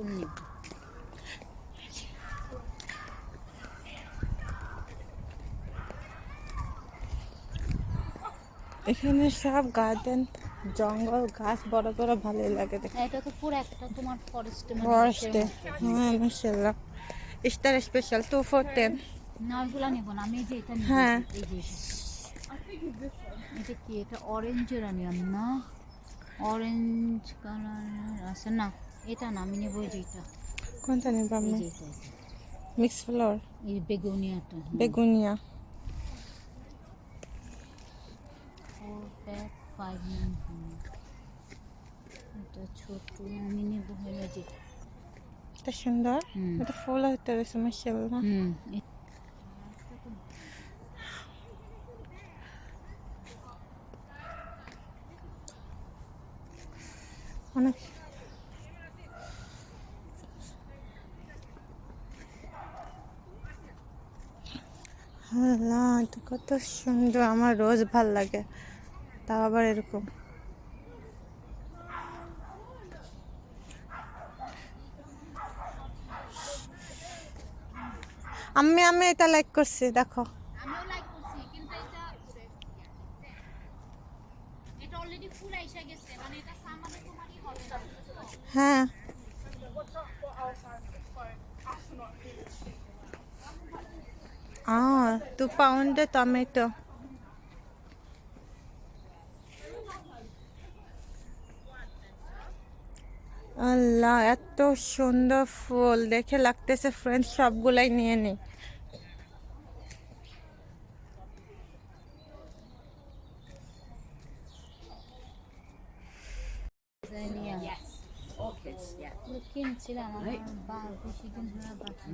ফুল নিব এখানে সব গার্ডেন জঙ্গল গাছ বড় বড় ভালোই লাগে এটা তো পুরো একটা তোমার ফরেস্টে ফরেস্টে হ্যাঁ মাসাল্লাহ star special two four ten না ওইগুলো নেব না আমি যে এটা হ্যাঁ। এই যে এটা। কি? এটা অরেঞ্জের আনিলাম না। অরেঞ্জ কালার আছে না। এটা না আমি নেব এই যে এটা। কোনটা নেব আপনি। Mix floor? এই বেগুনিয়াটা। বেগুনিয়া। এটা ছোট আমি নেব হলো যে এটা। সুন্দর। এটা ফুল হতে রয়েছে মাসাল্লাহ হুম অনেক আল্লাহ এটা কত সুন্দর। আমার রোজ ভালো লাগে। তাও আবার এরকম। আমি আমি এটা লাইক করছি দেখো। আমিও লাইক করছি কিন্তু এটা এটা অলরেডি ফুল আইসা গেছে মানে এটা সামানে তোমারই হবে না হ্যাঁ Ah, two pound tomato. আল্লাহ এত সুন্দর ফুল দেখে লাগতেছে ফ্রেন্ড সবগুলাই নিয়ে নি Yes. Orchids, yeah. কিনছিলাম